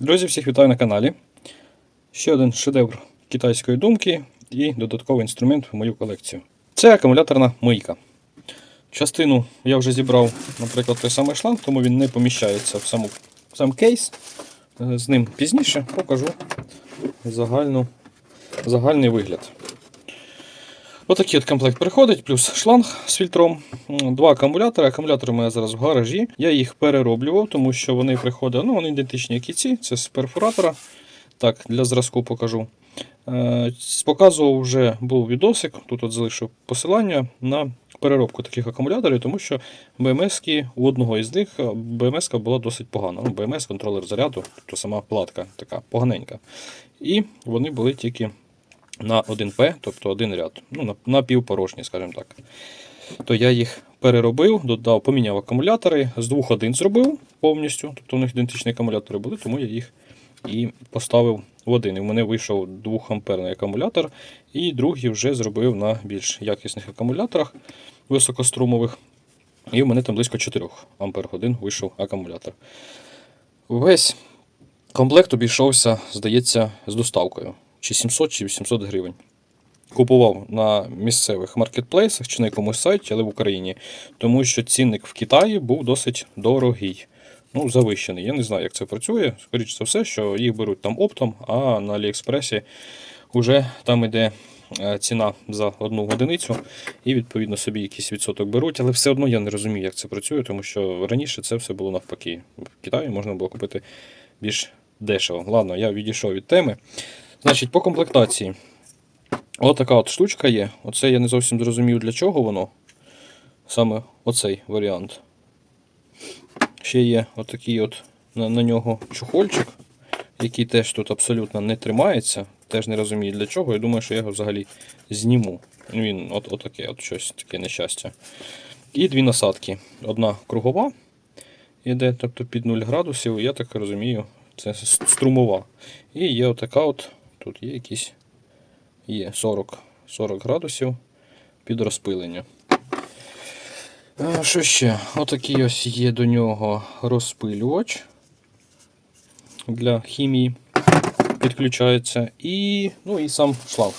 Друзі, всіх вітаю на каналі. Ще один шедевр китайської думки і додатковий інструмент в мою колекцію. Це акумуляторна мийка. Частину я вже зібрав, наприклад, той самий шланг, тому він не поміщається в, саму, в сам кейс. Е, З ним пізніше покажу загальну, загальний вигляд. Отакий от комплект приходить, плюс шланг з фільтром, два акумулятори. Акумулятори у зараз в гаражі. Я їх перероблював, тому що вони приходять, ну вони ідентичні, як і ці, це з перфоратора. Так, для зразку покажу. Е, Показував вже був відосик, тут от залишив посилання на переробку таких акумуляторів, тому що БМС у одного із них БМС була досить погана. Ну, БМС контролер заряду, тобто сама платка така поганенька. І вони були тільки на 1П, тобто один ряд, ну, на, на півпорожні, скажімо так. То я їх переробив, додав, поміняв акумулятори, з двох один зробив повністю, тобто у них ідентичні акумулятори були, тому я їх і поставив в один. І в мене вийшов 2 амперний акумулятор, і другий вже зробив на більш якісних акумуляторах високострумових. І в мене там близько 4 ампер годин вийшов акумулятор. Весь комплект обійшовся, здається, з доставкою. Чи 700, чи 800 гривень. Купував на місцевих маркетплейсах чи на якомусь сайті, але в Україні, тому що цінник в Китаї був досить дорогий. Ну, завищений. Я не знаю, як це працює. Скоріше за все, що їх беруть там оптом, а на Аліекспресі вже там іде е, ціна за одну одиницю, і відповідно собі якийсь відсоток беруть. Але все одно я не розумію, як це працює, тому що раніше це все було навпаки. В Китаї можна було купити більш дешево. Ладно, я відійшов від теми. Значить, по комплектації. Ось така от штучка є. Оце я не зовсім зрозумів, для чого воно. Саме оцей варіант. Ще є отакий от на, на нього чухольчик, який теж тут абсолютно не тримається. Теж не розумію для чого. Я думаю, що я його взагалі зніму. Він от, отаке, от щось таке нещастя. І дві насадки. Одна кругова іде, тобто під 0 градусів, я так розумію, це струмова. І є отака от, тут є якісь є 40, 40 градусів під розпилення. Е, Що ще? Отакий ось є до нього розпилювач для хімії. Підключається. І, ну, і сам шланг.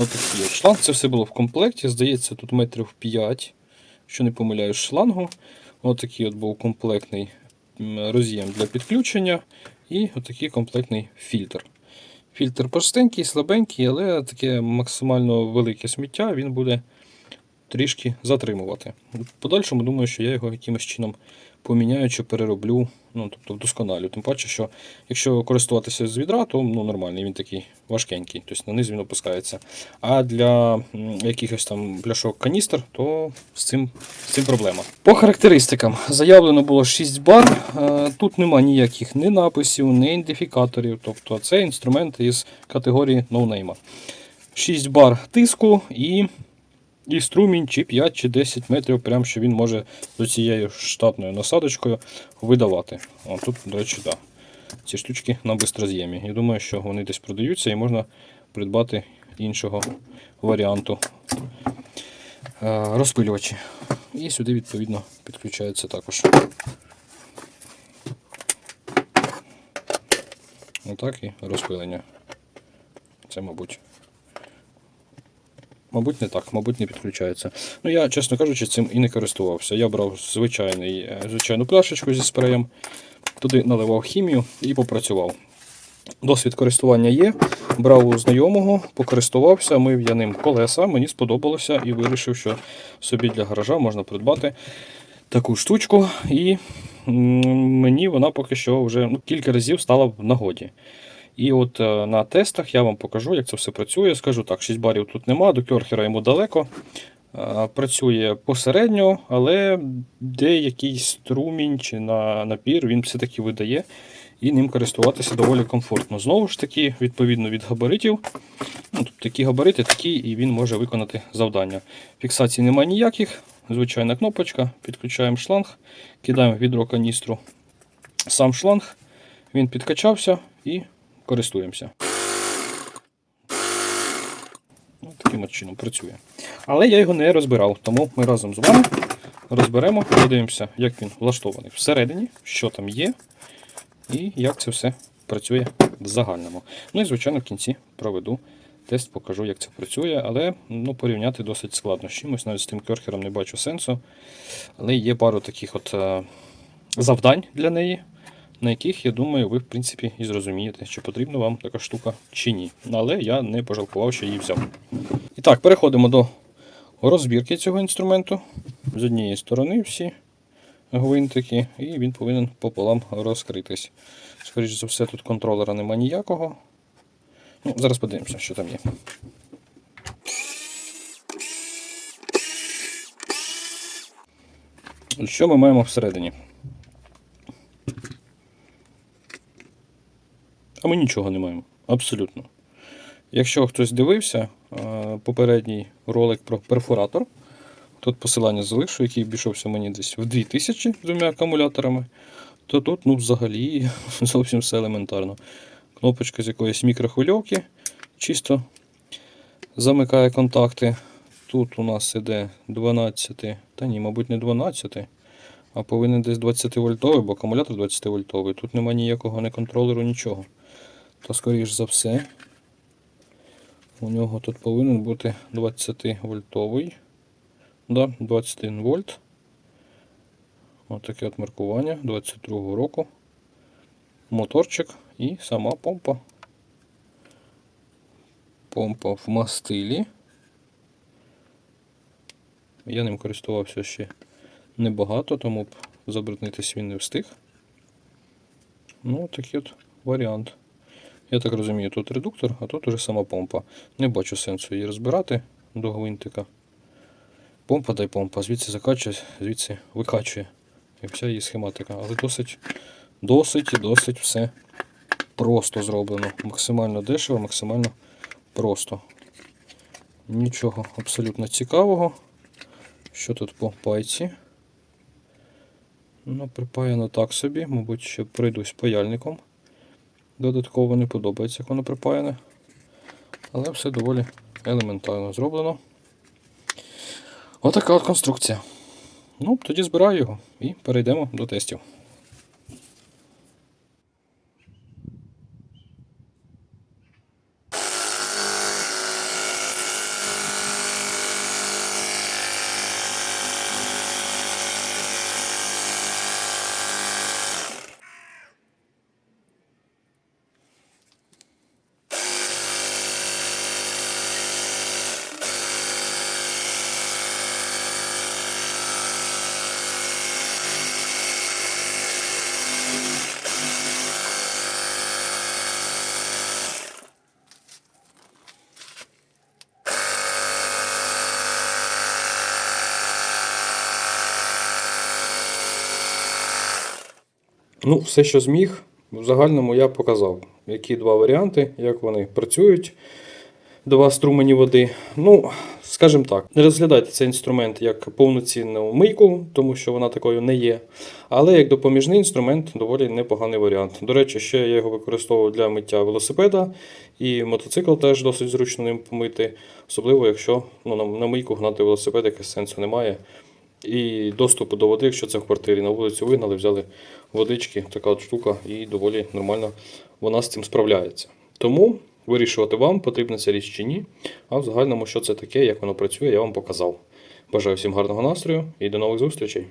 Отакий ось шланг. Це все було в комплекті. Здається, тут метрів 5, що не помиляюсь, шлангу. Отакий от був комплектний роз'єм для підключення. І отакий комплектний фільтр. Фільтр простенький, слабенький, але таке максимально велике сміття він буде трішки затримувати. В подальшому думаю, що я його якимось чином поміняю чи перероблю, ну тобто вдосконалю. Тим паче, що якщо користуватися з відра, то ну, нормальний, він такий важкенький, тобто на низ він опускається. А для якихось там пляшок каністр, то з цим, з цим проблема. По характеристикам заявлено було 6 бар. Е, Тут нема ніяких ні написів, ні ідентифікаторів. Тобто це інструмент із категорії ноунейма. 6 бар тиску і і струмінь чи 5 чи 10 метрів, прям що він може з цією штатною насадочкою видавати. О, тут, до речі, да. ці штучки на бистроз'ємі. Я думаю, що вони десь продаються і можна придбати іншого варіанту е, розпилювачі. І сюди, відповідно, підключається також. Отак і розпилення. Це, мабуть. Мабуть, не так, мабуть, не підключається. Ну, я, чесно кажучи, цим і не користувався. Я брав звичайний, е, звичайну пляшечку зі спреєм, туди наливав хімію і попрацював. Досвід користування є. Брав у знайомого, покористувався, мив я ним колеса, мені сподобалося і вирішив, що собі для гаража можна придбати таку штучку. І мені вона поки що вже ну, кілька разів стала в нагоді. І от е, на тестах я вам покажу, як це все працює. Скажу так, 6 барів тут нема, до керхера йому далеко. Е, Працює посередньо, але деякий струмінь чи на напір він все-таки видає, і ним користуватися доволі комфортно. Знову ж таки, відповідно від габаритів. Ну, тут такі габарити, такі, і він може виконати завдання. Фіксації немає ніяких. Звичайна кнопочка, підключаємо шланг, кидаємо відро каністру сам шланг, він підкачався і користуємося. Ось таким от чином працює. Але я його не розбирав, тому ми разом з вами розберемо, подивимося, як він влаштований всередині, що там є, і як це все працює в загальному. Ну і, звичайно, в кінці проведу тест, покажу, як це працює, але ну, порівняти досить складно з чимось, навіть з тим керхером не бачу сенсу. Але є пару таких от е, завдань для неї, на яких, я думаю, ви, в принципі, і зрозумієте, чи потрібна вам така штука чи ні. Але я не пожалкував, що її взяв. І так, переходимо до розбірки цього інструменту. З однієї сторони всі гвинтики, і він повинен пополам розкритись. Скоріше за все, тут контролера нема ніякого. Ну, зараз подивимося, що там є. Що ми маємо всередині? Ми нічого не маємо. Абсолютно. Якщо хтось дивився е, попередній ролик про перфоратор, тут посилання залишу, який обійшовся мені десь в 2000 з двома акумуляторами, то тут ну, взагалі зовсім все елементарно. Кнопочка з якоїсь мікрохвильовки чисто замикає контакти. Тут у нас іде 12, та ні, мабуть, не 12, а повинен десь 20 вольтовий, бо акумулятор 20 вольтовий. Тут немає ніякого не контролеру, нічого. То, скоріш за все, у нього тут повинен бути 20 вольтовий. Да, 21 вольт. Ось таке от маркування 22 року. Моторчик і сама помпа. Помпа в мастилі. Я ним користувався ще небагато, тому б забруднитись він не встиг. Ну, такий от варіант. Я так розумію, тут редуктор, а тут уже сама помпа. Не бачу сенсу її розбирати до гвинтика. Помпа дай помпа, звідси закачує, звідси викачує. І вся її схематика. Але досить, досить і досить все просто зроблено. Максимально дешево, максимально просто. Нічого абсолютно цікавого. Що тут по пайці? Ну, припаяно так собі, мабуть, ще пройдусь паяльником. Додатково не подобається, як воно припаяне. Але все доволі елементарно зроблено. Отака от конструкція. Ну, тоді збираю його і перейдемо до тестів. Ну, все, що зміг, в загальному я показав, які два варіанти, як вони працюють. Два струмені води. Ну, скажімо так, не розглядайте цей інструмент як повноцінну мийку, тому що вона такою не є. Але як допоміжний інструмент доволі непоганий варіант. До речі, ще я його використовував для миття велосипеда, і мотоцикл теж досить зручно ним помити, особливо якщо ну, на, мийку гнати велосипед, якось сенсу немає. І доступу до води, якщо це в квартирі, на вулицю вигнали, взяли водички, така от штука, і доволі нормально вона з цим справляється. Тому вирішувати вам, потрібна ця річ чи ні. А в загальному, що це таке, як воно працює, я вам показав. Бажаю всім гарного настрою і до нових зустрічей!